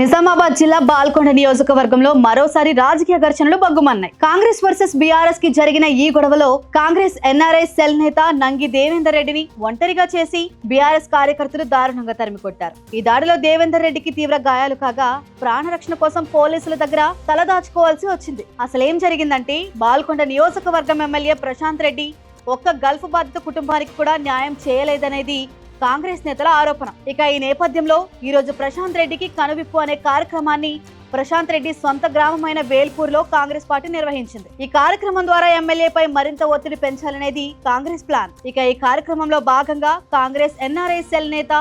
నిజామాబాద్ జిల్లా బాల్కొండ నియోజకవర్గంలో మరోసారి రాజకీయ ఘర్షణలు బగ్గుమన్నాయి కాంగ్రెస్ వర్సెస్ బీఆర్ఎస్కి జరిగిన ఈ గొడవలో కాంగ్రెస్ ఎన్ఆర్ఐ సెల్ నేత నంగి దేవేందర్ రెడ్డిని ఒంటరిగా చేసి బీఆర్ఎస్ కార్యకర్తలు దారుణంగా తరిమికొట్టారు. ఈ దాడిలో దేవేందర్ రెడ్డికి తీవ్ర గాయాలు కాగా ప్రాణరక్షణ కోసం పోలీసుల దగ్గర తలదాచుకోవాల్సి వచ్చింది. అసలేం జరిగిందంటే బాల్కొండ నియోజకవర్గం ఎమ్మెల్యే ప్రశాంత్ రెడ్డి ఒక్క గల్ఫ్ బాధిత కుటుంబానికి కూడా న్యాయం చేయలేదనేది కాంగ్రెస్ నేతల ఆరోపణ. ఇక ఈ నేపథ్యంలో ఈరోజు ప్రశాంత్ రెడ్డికి కనువిప్పు అనే కార్యక్రమాన్ని ప్రశాంత్ రెడ్డి సొంత గ్రామమైన వేల్పూర్లో కాంగ్రెస్ పార్టీ నిర్వహించింది. ఈ కార్యక్రమం ద్వారా ఎమ్మెల్యేపై మరింత ఒత్తిడి పెంచాలనేది కాంగ్రెస్ ప్లాన్. ఇక ఈ కార్యక్రమంలో భాగంగా కాంగ్రెస్ ఎన్ఆర్ఐ సెల్ నేత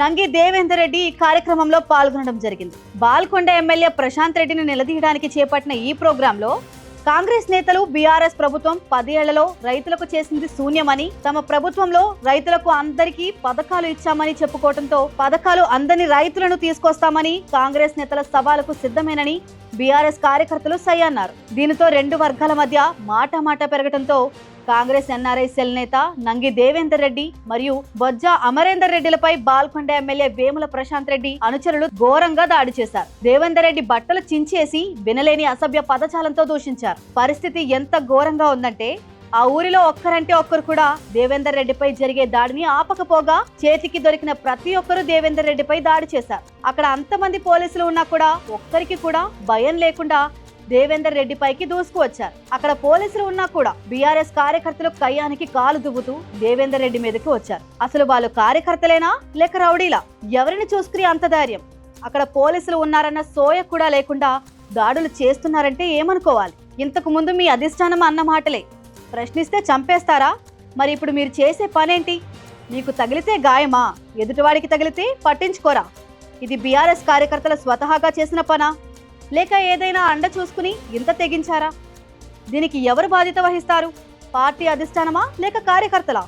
నంగి దేవేందర్ రెడ్డి ఈ కార్యక్రమంలో పాల్గొనడం జరిగింది. బాల్కొండ ఎమ్మెల్యే ప్రశాంత్ రెడ్డిని నిలదీయడానికి చేపట్టిన ఈ ప్రోగ్రాంలో కాంగ్రెస్ నేతలు బీఆర్ఎస్ ప్రభుత్వం పదేళ్ళలో రైతులకు చేసింది శూన్యమని తమ ప్రభుత్వంలో రైతులకు అందరికీ పథకాలు ఇచ్చామని చెప్పుకోవడంతో పథకాలు అందని రైతులను తీసుకొస్తామని కాంగ్రెస్ నేతల సవాలకు సిద్ధమేనని బీఆర్ఎస్ కార్యకర్తలు సై అన్నారు. దీనితో రెండు వర్గాల మధ్య మాట మాట పెరగడంతో కాంగ్రెస్ ఎన్ఆర్ఐ సెల్ నేత నంగి దేవేందర్ రెడ్డి మరియు బొజ్జా అమరేందర్ రెడ్డిలపై బాల్కొండ ఎమ్మెల్యే వేముల ప్రశాంత్ రెడ్డి అనుచరులు ఘోరంగా దాడి చేశారు. దేవేందర్ రెడ్డి బట్టలు చించేసి వినలేని అసభ్య పదజాలంతో దూషించారు. పరిస్థితి ఎంత ఘోరంగా ఉందంటే ఆ ఊరిలో ఒక్కరంటే ఒక్కరు కూడా దేవేందర్ రెడ్డిపై జరిగే దాడిని ఆపకపోగా చేతికి దొరికిన ప్రతి ఒక్కరూ దేవేందర్ రెడ్డిపై దాడి చేశారు. అక్కడ అంతమంది పోలీసులు ఉన్నా కూడా ఒక్కరికి కూడా భయం లేకుండా దేవేందర్ రెడ్డిపైకి దూసుకువచ్చారు అక్కడ పోలీసులు ఉన్నా కూడా బీఆర్ఎస్ కార్యకర్తలు కయ్యానికి కాలు దువ్వుతూ దేవేందర్ రెడ్డి మీదకి వచ్చారు. అసలు వాళ్ళు కార్యకర్తలేనా? లేక రౌడీలా? ఎవరిని చూసుకుని అంత ధైర్యం? అక్కడ పోలీసులు ఉన్నారన్న సోయ కూడా లేకుండా దాడులు చేస్తున్నారంటే ఏమనుకోవాలి? ఇంతకు ముందు మీ అధిష్టానం అన్న మాటలే. ప్రశ్నిస్తే చంపేస్తారా? మరి ఇప్పుడు మీరు చేసే పనేంటి? మీకు తగిలితే గాయమా? ఎదుటివాడికి తగిలితే పట్టించుకోరా? ఇది బీఆర్ఎస్ కార్యకర్తల స్వతహాగా చేసిన పనా? లేక ఏదైనా అండ చూసుకుని ఇంత తెగించారా? దీనికి ఎవరు బాధ్యత వహిస్తారు? పార్టీ అధిష్టానమా? లేక కార్యకర్తలా?